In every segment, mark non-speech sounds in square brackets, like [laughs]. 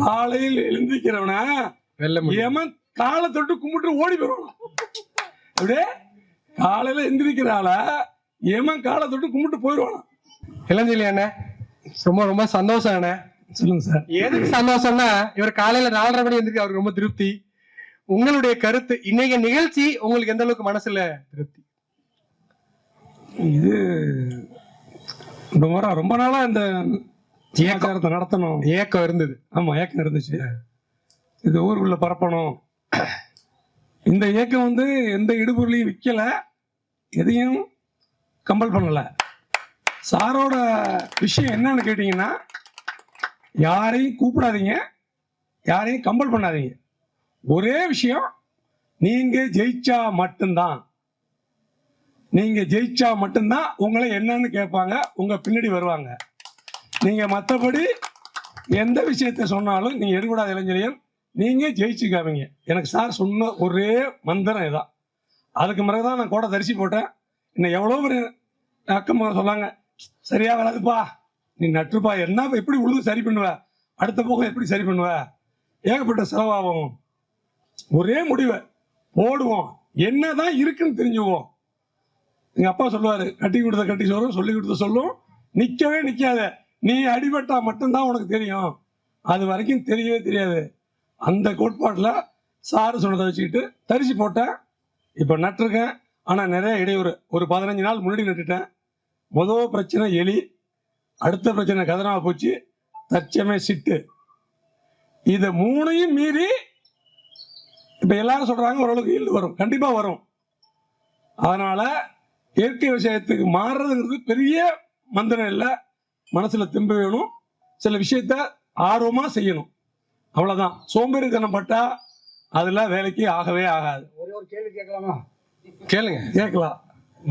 காலையில் எழுந்திருக்கிறவன எமன் காலை தொட்டு கும்பிட்டு ஓடி போயிடுவான். அப்படியே காலையில எந்திரிக்கிறாள எமன் காலை தொட்டு கும்பிட்டு போயிடுவானா? இளஞ்சலி அண்ணே ரொம்ப ரொம்ப சந்தோஷம் அண்ணே. சொல்லுங்க சார். எதுக்கு சந்தோஷம்னா இவர் காலையில நாலரை மணி எந்திரிக்க அவருக்கு ரொம்ப திருப்தி. உங்களுடைய கருத்து இன்னைக்கு நிகழ்ச்சி உங்களுக்கு எந்த அளவுக்கு மனசுல திருப்தி? இது ரொம்ப நாளா இந்த சமாச்சாரத்தை நடத்தணும். ஏக்கம் இருந்தது. ஆமா ஏக்கம் இருந்துச்சு. இது ஊருக்குள்ள பரப்பணும். இந்த இயக்கம் வந்து எந்த இடுபொருளையும் விற்கல எதையும் கம்பல் பண்ணல. சாரோட விஷயம் என்னன்னு கேட்டீங்கன்னா யாரையும் கூப்பிடாதீங்க. யாரையும் கம்பல் பண்ணாதீங்க. ஒரே விஷயம் நீங்க ஜெயிச்சா மட்டும்தான். நீங்க ஜெயிச்சா மட்டும்தான் உங்களை என்னன்னு கேட்பாங்க. உங்க பின்னாடி வருவாங்க. நீங்க மற்றபடி எந்த விஷயத்தை சொன்னாலும் நீங்க எடுக்கூடாத இளைஞரையும் நீங்க ஜெயிச்சு காமிங்க எனக்கு சார் சொன்ன ஒரே மந்திரம் இதான். அதுக்கு பிறகுதான் நான் கூட தரிசி போட்டேன். இன்னும் எவ்வளோ பேர் அக்கம் சொன்னாங்க சரியா வராதுப்பா நீ நட்டுப்பா என்ன எப்படி உழுது சரி பண்ணுவ அடுத்த போக எப்படி சரி பண்ணுவ? ஏகப்பட்ட செலவாகும். ஒரே முடிவை போடுவோம். என்னதான் இருக்குன்னு தெரிஞ்சுவோம் எங்க அப்பா சொல்லுவாரு கட்டி கொடுத்த கட்டி சொல்லும் சொல்லி கொடுத்த சொல்லும் நிக்கவே நிக்காத. நீ அடிபட்டா மட்டும்தான் உனக்கு தெரியும். அது வரைக்கும் தெரியவே தெரியாது. அந்த கோட்பாட்டில் சாரு சொன்னதை வச்சுக்கிட்டு தரிசி போட்டேன். இப்போ நட்டுருக்கேன். ஆனால் நிறைய இடையூறு. ஒரு பதினஞ்சு நாள் முன்னாடி நட்டுட்டேன். முதல் பிரச்சனை எலி அடுத்த பிரச்சனை கதனா பூச்சி தச்சமே சிட்டு. இதை மூணையும் மீறி இப்போ எல்லாரும் சொல்கிறாங்க ஓரளவுக்கு ஈல்டு வரும். கண்டிப்பாக வரும். அதனால் இயற்கை விவசாயத்துக்கு மாறுறதுங்கிறது பெரிய மந்திரம் இல்லை. மனசுல தெம்பு வேணும். சில விஷயத்த ஆர்வமா செய்யணும். அவ்வளவுதான். சோம்பேறித்தனம் பட்டா அதுல வேலைக்கு ஆகவே ஆகாது. ஒரே ஒரு கேள்வி கேட்கலாமா? கேளுங்க. கேட்கலாம்.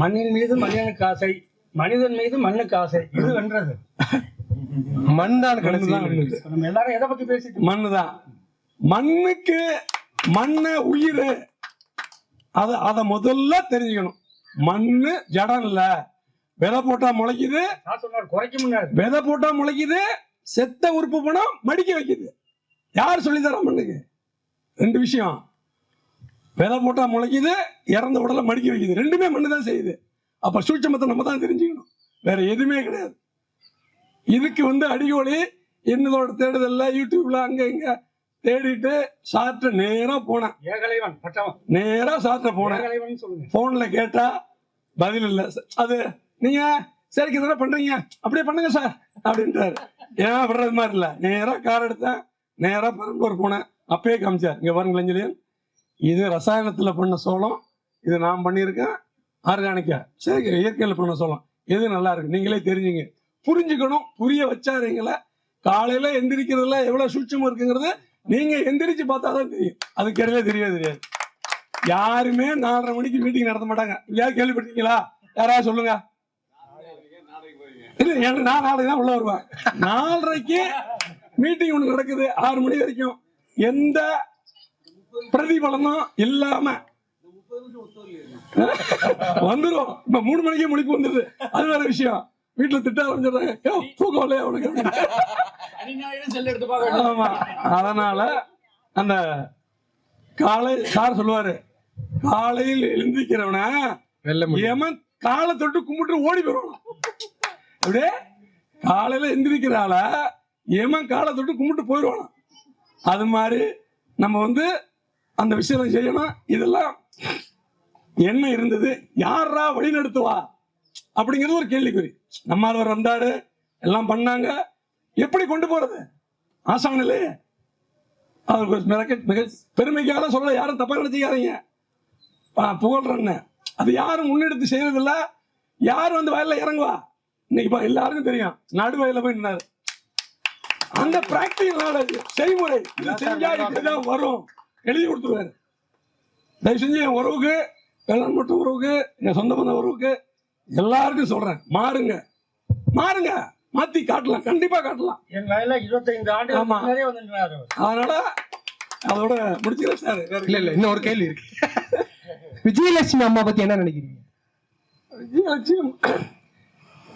மண்ணின் மீது மனிதனுக்கு ஆசை மனிதன் மீது மண்ணுக்கு ஆசை. இது வென்றது. மண் தான் கடைசி நம்ம எல்லாரும் எதை பத்தி பேசிட்டு மண்ணு தான் மண்ணுக்கு மண்ணு உயிர் அத அத முதல்ல தெரிஞ்சுக்கணும். மண்ணு ஜடம் இல்ல விதை போட்டா முளைக்குது. விதை போட்டா முளைக்குது. செத்த உறுப்பு பணம் மடிக்க வைக்குது. யார் சொல்லி தரா மண்ணுக்கு ரெண்டு விஷயம். விதை போட்டா முளைக்குது இறந்த உடலை மடிக்க வைக்குது. ரெண்டுமே மண்ணு தான் செய்யுது. அப்ப சூட்சமத்தை நம்ம தான் தெரிஞ்சுக்கணும். வேற எதுவுமே கிடையாது. இதுக்கு வந்து அடிக்கோலி என்னதோட தேடுதல்ல யூடியூப்ல அங்க இங்க தேடிட்டு சாப்பிட்டு நேரா போனேன். நேரா சாப்பிட்ட போனேன். போன்ல கேட்டா பதில் இல்ல. அது நீங்க சரிக்கு தானே பண்றீங்க. அப்படியே பண்ணுங்க சார் அப்படின்றாரு. ஏன் விடுறது மாதிரி இல்ல. நேரா கார் எடுத்தேன். நேரா பெரம்பூர் போனேன். அப்பயே காமிச்சார். இங்க பாருங்க இளைஞலியன் இது ரசாயனத்துல பண்ண சோளம். இது நான் பண்ணியிருக்கேன். ஆர்கானிக்கா. சரி இயற்கையில் பண்ண சோளம். எது நல்லா இருக்கு? நீங்களே தெரிஞ்சுங்க. புரிஞ்சுக்கணும். புரிய வச்சாருங்கள காலையில எந்திரிக்கிறதுல எவ்வளவு சூட்சம் இருக்குங்கிறது நீங்க எந்திரிச்சு பார்த்தா தான் தெரியும். அதுக்கு இடையில தெரியவே தெரியாது. யாருமே நாலரை மணிக்கு மீட்டிங் நடத்த மாட்டாங்க. எங்கேயாவது கேள்விப்பட்டீங்களா யாராவது சொல்லுங்க. இல்ல எனக்கு நான் நாளைக்கு தான் உள்ள வருவேன். நாலரைக்கு மீட்டிங் ஒன்று நடக்குது. ஆறு மணி வரைக்கும். எந்த பிரதிபலனும் இல்லாம. வந்துரும். இப்ப மூணு மணிக்கே முடிப்பு வந்துருது. அது வேற விஷயம். வீட்டுல திட்ட ஆரம்பிச்சிடுறாங்க. "யோ, தூக்கம் இல்லையா உனக்கு? ஆமா. அதனால அந்த காலை சார் சொல்லுவாரு காலையில் முடியும். ஏமன் காலை தொட்டு கும்பிட்டு ஓடி போயிடுவான். அப்படியே காலையில எந்திரிக்கிறால ஏமன் காலை தொட்டு கும்பிட்டு போயிடுவானா அது மாதிரி நம்ம வந்து அந்த விஷயம் செய்யணும். இதெல்லாம் என்ன இருந்தது? யாரா வழி நடத்துவா? அப்படிங்கிறது ஒரு கேள்விக்குறி. நம்மாழ்வார் வந்தாரு எல்லாம் பண்ணாங்க. எப்படி கொண்டு போறது? ஆசான் இல்லையே அவருக்கு மிக மிக பெருமைக்காக சொல்ல யாரும் தப்பா நினைச்சிக்காதீங்க. ப- புகழ்றேன்னு. அது யாரும் முன்னெடுத்து செய்யறதில்ல. யாரும் வந்து வயலில் இறங்குவா? இன்னைக்கு இப்ப எல்லாருக்கும் தெரியும். நடு வயல்ல போய் நின்னாரு. அந்த பிராக்டிகல் நாலேஜ் செய்முறை. இது செஞ்சா இப்படிதான் வரும். எழுதி கொடுத்துருவாரு. தயவு செஞ்சு என் உறவுக்கு கல்யாணம் மட்டும் உறவுக்கு என் சொந்த பந்த உறவுக்கு எல்லாருக்கும் சொல்றேன். மாறுங்க. மாறுங்க. மாத்தி காட்டலாம். கண்டிப்பா காட்டலாம். என் வயல இருபத்தைந்து ஆண்டு ஆமா. அதனால அதோட முடிச்சுக்கிறேன் சார். இல்ல இல்ல இன்னும் ஒரு கேள்வி இருக்கு. [laughs] விஜயலட்சுமி அம்மா பத்தி என்ன நினைக்கிறீங்க? விஜயலட்சுமி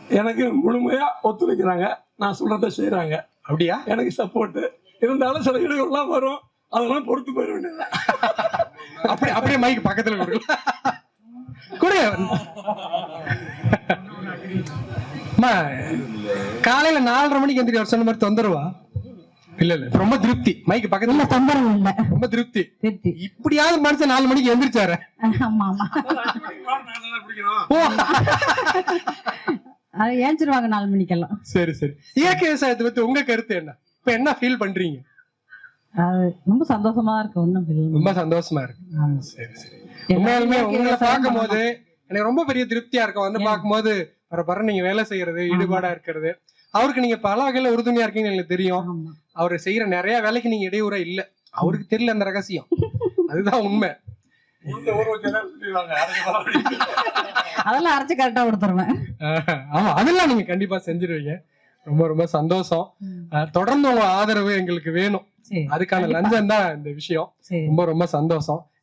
எனக்கு முழுமையா ஒத்துழைக்கிறாங்க. நான் சொல்றத செய்றாங்க. அப்படியா? எனக்கு சப்போர்ட் இருந்தாலும் சில இடையூறுலாம் வரும். அதெல்லாம் பொறுத்து போயிட வேண்டியது அப்படி அப்படியே மைக் பக்கத்துல அம்மா காலையில நாலரை மணிக்கு எந்திரி அவர் சொன்ன மாதிரி தொந்தரவா? இல்ல இல்ல. ரொம்ப திருப்தி. மைக் பக்கத்துல தொந்தரவு இல்ல. ரொம்ப திருப்தி. இப்படியாவது மனுஷன் நாலு மணிக்கு எந்திரிச்சாரு? அது ஏஞ்சிருவாங்க நாலு மணிக்கெல்லாம். சரி சரி. இயற்கை விவசாயத்தை பத்தி உங்க கருத்து என்ன? இப்ப என்ன ஃபீல் பண்றீங்க? ரொம்ப சந்தோஷமா இருக்கு ஒண்ணும். ரொம்ப சந்தோஷமா இருக்கு. சரி சரி. உண்மையாலுமே உங்களை பார்க்கும் போது. எனக்கு ரொம்ப பெரிய திருப்தியா இருக்கும். வந்து? பார்க்கும்போது வர பர நீங்க வேலை செய்யறது ஈடுபாடா இருக்கிறது. அவருக்கு நீங்க பல வகையில உறுதுணையா இருக்கீங்கன்னு எனக்கு தெரியும். அவர் செய்யற நிறைய வேலைக்கு நீங்க இடையூறா இல்ல. அவருக்கு தெரியல அந்த ரகசியம். அதுதான் உண்மை. அதெல்லாம் அரைச்சு கரெக்டா கொடுத்துருவேன். ஆமா அதெல்லாம் நீங்க கண்டிப்பா செஞ்சிருவீங்க. ரொம்ப ரொம்ப சந்தோஷம். தொடர்ந்து உங்க ஆதரவு எங்களுக்கு வேணும். அதுக்கான. லஞ்சம் தான் இந்த விஷயம். ரொம்ப ரொம்ப சந்தோஷம்.